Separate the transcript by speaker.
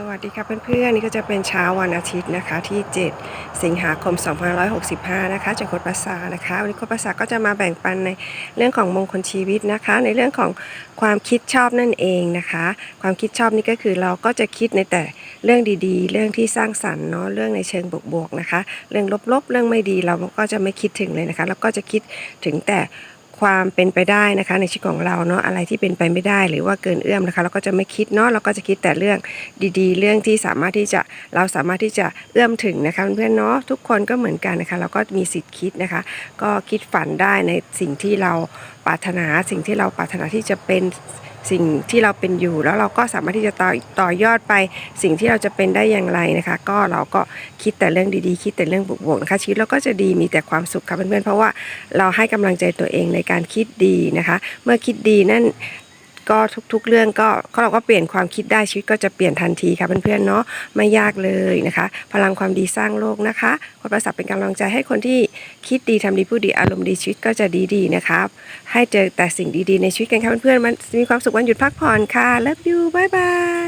Speaker 1: สวัสดีค่ะเพื่อนๆ นี่ก็จะเป็นเช้าวันอาทิตย์นะคะที่ 7 สิงหาคม 2565 นะคะจากโคดภาษานะคะ วันนี้โคดภาษาก็จะมาแบ่งปันในเรื่องของมงคลชีวิตนะคะ ในเรื่องของความคิดชอบนั่นเองนะคะ ความคิดชอบนี่ก็คือเราก็จะคิดในแต่เรื่องดีๆ เรื่องที่สร้างสรรค์เนาะเรื่องในเชิงบวกๆนะคะ เรื่องลบๆ เรื่องไม่ดีเราก็จะไม่คิดถึงเลยนะคะ แล้วก็จะคิดถึงแต่ ความเป็นไปได้นะคะในชีวิตของเราเนาะอะไรที่เป็นไปไม่ได้หรือว่าเกินเอื้อมนะคะ เราก็จะไม่คิดเนาะเราก็จะคิดแต่เรื่องดีๆ เรื่องที่สามารถที่จะเราสามารถที่จะเอื้อมถึงนะคะเพื่อนๆเนาะทุกคนก็เหมือนกันนะคะ เราก็มีสิทธิ์คิดนะคะ ก็คิดฝันได้ในสิ่งที่เราปรารถนาสิ่งที่เราปรารถนาที่จะเป็น สิ่งที่เราเป็นอยู่ แล้วเราก็สามารถที่จะต่อต่อยอดไป สิ่งที่เราจะเป็นได้อย่างไรนะคะ ก็เราก็คิดแต่เรื่องดีๆ คิดแต่เรื่องบวกๆนะคะชีวิตเราก็จะดีมีแต่ความสุขค่ะเพื่อนๆเพราะว่าเราให้กำลังใจตัวเองในการคิดดีนะคะ เมื่อคิดดีนั่น ก็ทุกๆเรื่องก็ก็เราก็เปลี่ยนความคิดได้ชีวิตก็จะเปลี่ยนทันทีค่ะเพื่อนๆเนาะไม่ยากเลยนะคะ พลังความดีสร้างโลกนะคะคนประสาเป็นกำลังใจให้คนที่คิดดีทำดีพูดดีอารมณ์ดีชีวิตก็จะดีๆนะครับให้เจอแต่สิ่งดีๆในชีวิตกันค่ะเพื่อนๆมันมีความสุขวันหยุดพักผ่อนค่ะ Love you บ๊ายบาย